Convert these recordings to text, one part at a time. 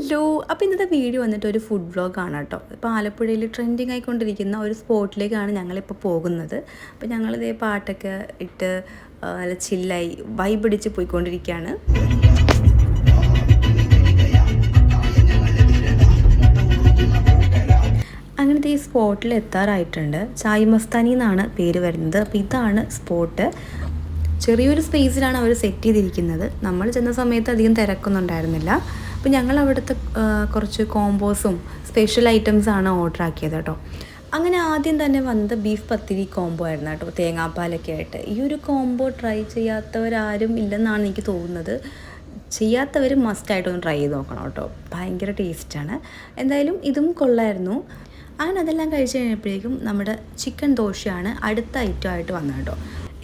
Hello അപ്പോൾ ഇന്നത്തെ video വന്നിട്ട് ഒരു ഫുഡ് വ്ളോഗാണ് കേട്ടോ. ഇപ്പോൾ ആലപ്പുഴയിൽ ട്രെൻഡിങ് ആയിക്കൊണ്ടിരിക്കുന്ന ഒരു സ്പോട്ടിലേക്കാണ് ഞങ്ങളിപ്പോൾ പോകുന്നത്. അപ്പോൾ ഞങ്ങളിതേ പാട്ടൊക്കെ ഇട്ട് നല്ല ചില്ലായി വൈബിടിച്ച് പോയിക്കൊണ്ടിരിക്കുകയാണ് അങ്ങനത്തെ ഈ സ്പോട്ടിൽ എത്താറായിട്ടുണ്ട്. ചായ് മസ്താനി എന്നാണ് പേര് വരുന്നത്. അപ്പോൾ ഇതാണ് സ്പോട്ട് ചെറിയൊരു സ്പേസിലാണ് അവർ സെറ്റ് ചെയ്തിരിക്കുന്നത്. നമ്മൾ ചെന്ന സമയത്ത് അധികം തിരക്കൊന്നും ഉണ്ടായിരുന്നില്ല. അപ്പോൾ ഞങ്ങൾ അവിടുത്തെ കുറച്ച് കോംബോസും സ്പെഷ്യൽ ഐറ്റംസാണ് ഓർഡർ ആക്കിയത് കേട്ടോ. അങ്ങനെ ആദ്യം തന്നെ വന്നത് ബീഫ് പത്തിരി കോംബോ ആയിരുന്നു കേട്ടോ തേങ്ങാപ്പാലൊക്കെ ആയിട്ട്. ഈ ഒരു കോംബോ ട്രൈ ചെയ്യാത്തവരാരും ഇല്ലെന്നാണ് എനിക്ക് തോന്നുന്നത്. ചെയ്യാത്തവർ മസ്റ്റായിട്ടൊന്ന് ട്രൈ ചെയ്ത് നോക്കണം കേട്ടോ. ഭയങ്കര ടേസ്റ്റാണ് എന്തായാലും ഇതും കൊള്ളായിരുന്നു. അങ്ങനെ അതെല്ലാം കഴിച്ച് കഴിഞ്ഞപ്പോഴേക്കും നമ്മുടെ ചിക്കൻ ദോശയാണ് അടുത്ത ഐറ്റം ആയിട്ട് വന്നത് കേട്ടോ.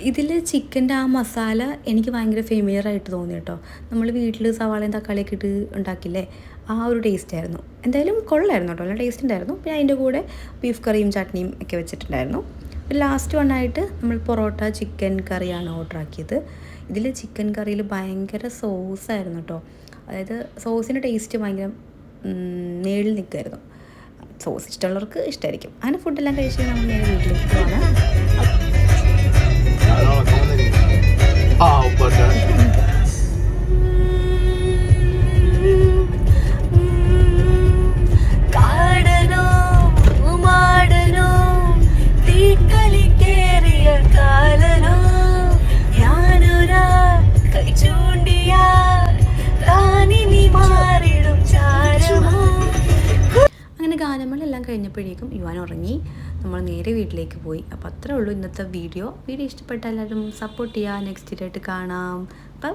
ഇതിൽ ചിക്കന്റെ ആ മസാല എനിക്ക് ഭയങ്കര ഫെമിലിയർ ആയിട്ട് തോന്നി കേട്ടോ നമ്മൾ വീട്ടിൽ സവാളയും തക്കാളിയൊക്കെ ഇട്ട് ഉണ്ടാക്കില്ലേ ആ ഒരു ടേസ്റ്റ് ആയിരുന്നു. എന്തായാലും കൊള്ളായിരുന്നു കേട്ടോ നല്ല ടേസ്റ്റ് ഉണ്ടായിരുന്നു. പിന്നെ അതിന്റെ കൂടെ ബീഫ് കറിയും ചട്നിയും ഒക്കെ വെച്ചിട്ടുണ്ടായിരുന്നു. ലാസ്റ്റ് വണ്ണായിട്ട് നമ്മൾ പൊറോട്ട ചിക്കൻ കറിയാണ് ഓർഡർ ആക്കിയത്. ഇതിൽ ചിക്കൻ കറിയിൽ ഭയങ്കര സോസായിരുന്നു കേട്ടോ. അതായത് സോസിന്റെ ടേസ്റ്റ് ഭയങ്കര നേളിൽ നിൽക്കുമായിരുന്നു സോസ് ഇഷ്ടമുള്ളവർക്ക് ഇഷ്ടമായിരിക്കും അങ്ങനെ ഫുഡെല്ലാം കഴിച്ച് നമ്മൾ നേരെ വീട്ടിലേക്ക് ഗാനങ്ങളെല്ലാം കഴിഞ്ഞപ്പോഴേക്കും യുവാൻ ഉറങ്ങി. നമ്മൾ നേരെ വീട്ടിലേക്ക് പോയി. അപ്പോൾ അത്രേ ഉള്ളൂ ഇന്നത്തെ വീഡിയോ. വീഡിയോ ഇഷ്ടപ്പെട്ട എല്ലാവരും സപ്പോർട്ട് ചെയ്യുക. നെക്സ്റ്റ് ആയിട്ട് കാണാം. ബൈ